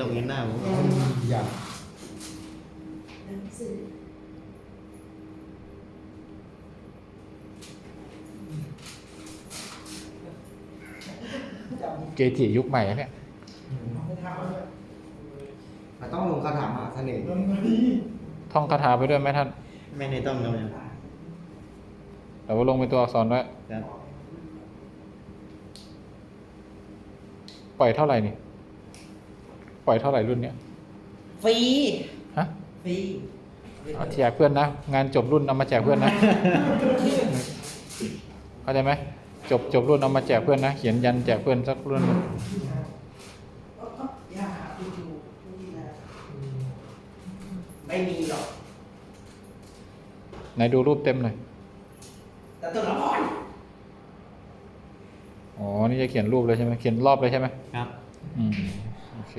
ต้องเห็นหน้าผมอย่าหนังสือเกจิยุคใหม่อะเนี่ย มันต้องลงคาถามหาเสน่ห์ท่องคาถาไปด้วยไหมท่านไม่ในต้องครับแต่ว่าลงเป็นตัวอักษรด้วยครับปล่อยเท่าไหร่นี่ป ล่อยเท่าไหร่รุ่นเนี้ยฟรีฮะฟรีเอาแจกเพื่อนนะ งานจบรุ่นเอามาแจกเพื่อนนะเข้าใจไหมจบจบรุ่นเอามาแจกเพื่อนนะเขียนยันแจกเพื่อนสักรุ่นหนึ่งอย่าหาดูดูนี่นะไม่มีหรอกไหนดูรูปเต็มหน่อยแต่ตัวละครอ๋อ นี่จะเขียนรูปเลยใช่ไหมเขียนรอบเลยใช่ไหมครับ อืม โอเค